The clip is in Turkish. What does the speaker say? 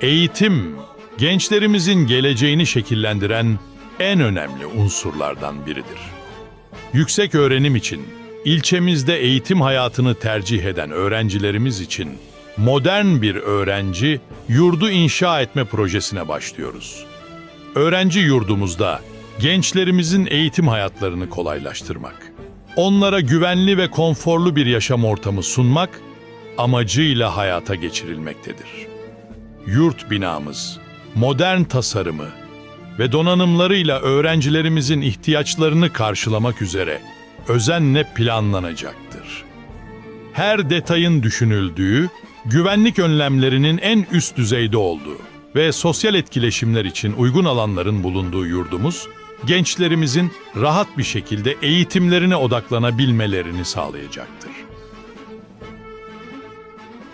Eğitim, gençlerimizin geleceğini şekillendiren en önemli unsurlardan biridir. Yüksek öğrenim için ilçemizde eğitim hayatını tercih eden öğrencilerimiz için modern bir öğrenci yurdu inşa etme projesine başlıyoruz. Öğrenci yurdumuzda gençlerimizin eğitim hayatlarını kolaylaştırmak, onlara güvenli ve konforlu bir yaşam ortamı sunmak amacıyla hayata geçirilmektedir. Yurt binamız, modern tasarımı ve donanımlarıyla öğrencilerimizin ihtiyaçlarını karşılamak üzere özenle planlanacaktır. Her detayın düşünüldüğü, güvenlik önlemlerinin en üst düzeyde olduğu ve sosyal etkileşimler için uygun alanların bulunduğu yurdumuz, gençlerimizin rahat bir şekilde eğitimlerine odaklanabilmelerini sağlayacaktır.